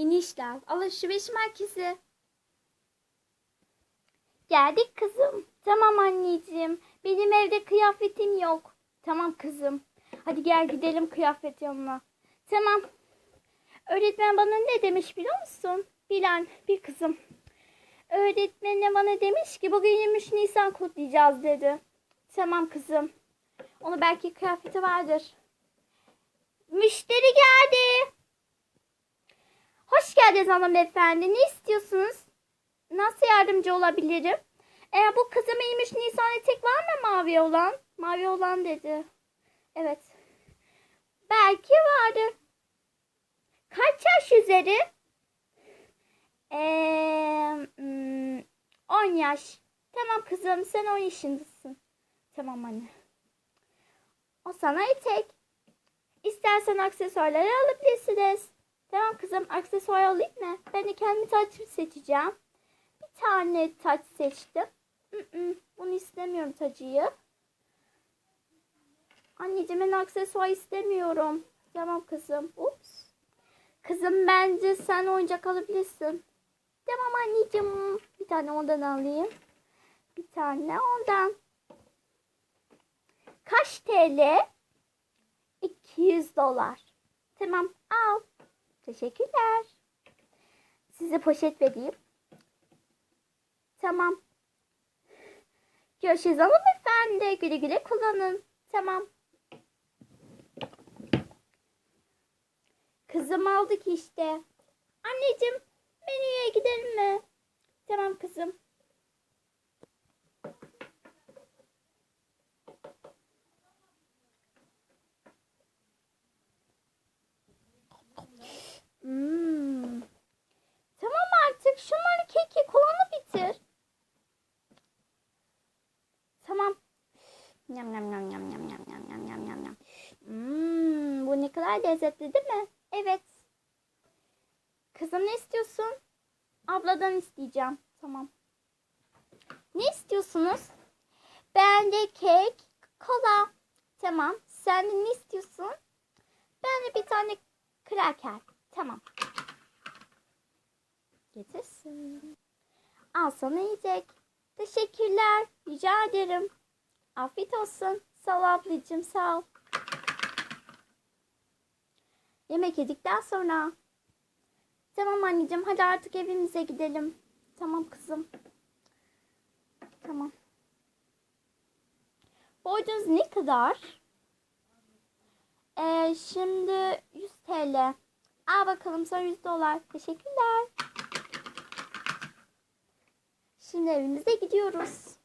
Minişler alışveriş merkezi. Geldik kızım. Tamam anneciğim. Benim evde kıyafetim yok. Tamam kızım. Hadi gel gidelim kıyafet yanına. Tamam. Öğretmen bana ne demiş biliyor musun? Bilen bir kızım. Öğretmenim bana demiş ki bugün 23 Nisan kutlayacağız dedi. Tamam kızım. Onu belki kıyafeti vardır. Müşteri geldi. Geldiniz hanımefendi. Ne istiyorsunuz? Nasıl yardımcı olabilirim? Ee, bu kızım 23 Nisan etek var mı mavi olan? Mavi olan dedi. Evet. Belki vardır. Kaç yaş üzeri? Ee, hmm, 10 yaş. Tamam kızım sen 10 yaşındasın. Tamam anne. O sana etek. İstersen aksesuarları alabilirsiniz. Tamam kızım aksesuar alayım mı? Ben de kendi taç seçeceğim. Bir tane taç seçtim. Mm-mm, bunu istemiyorum tacıyı. Anneciğim ben aksesuar istemiyorum. Tamam kızım. Ups. Kızım bence sen oyuncak alabilirsin. Tamam anneciğim. Bir tane ondan alayım. Bir tane ondan. Kaç TL? 200 dolar. Tamam al. Teşekkürler. Size poşet vereyim. Tamam. Görüşürüz hanımefendi. Güle güle kullanın. Tamam. Kızım aldık işte. Anneciğim menüye gidelim mi? Tamam kızım. Hmm. Tamam artık şunları keki kolanı bitir. Tamam. Yam yam yam yam yam yam yam yam yam yam yam. Hmm, bu ne kadar lezzetli değil mi? Evet. Kızım ne istiyorsun? Abladan isteyeceğim. Tamam. Ne istiyorsunuz? Ben de kek, kola. Tamam. Sen de ne istiyorsun? Ben de bir tane kraker. Tamam. Getirsin. Al sana yiyecek. Teşekkürler. Rica ederim. Afiyet olsun. Sağ ol ablacığım. Sağ ol. Yemek yedikten sonra. Tamam anneciğim. Hadi artık evimize gidelim. Tamam kızım. Tamam. Borcunuz ne kadar? Ee, şimdi 100 TL. Al bakalım sana 100 dolar. Teşekkürler. Şimdi evimize gidiyoruz.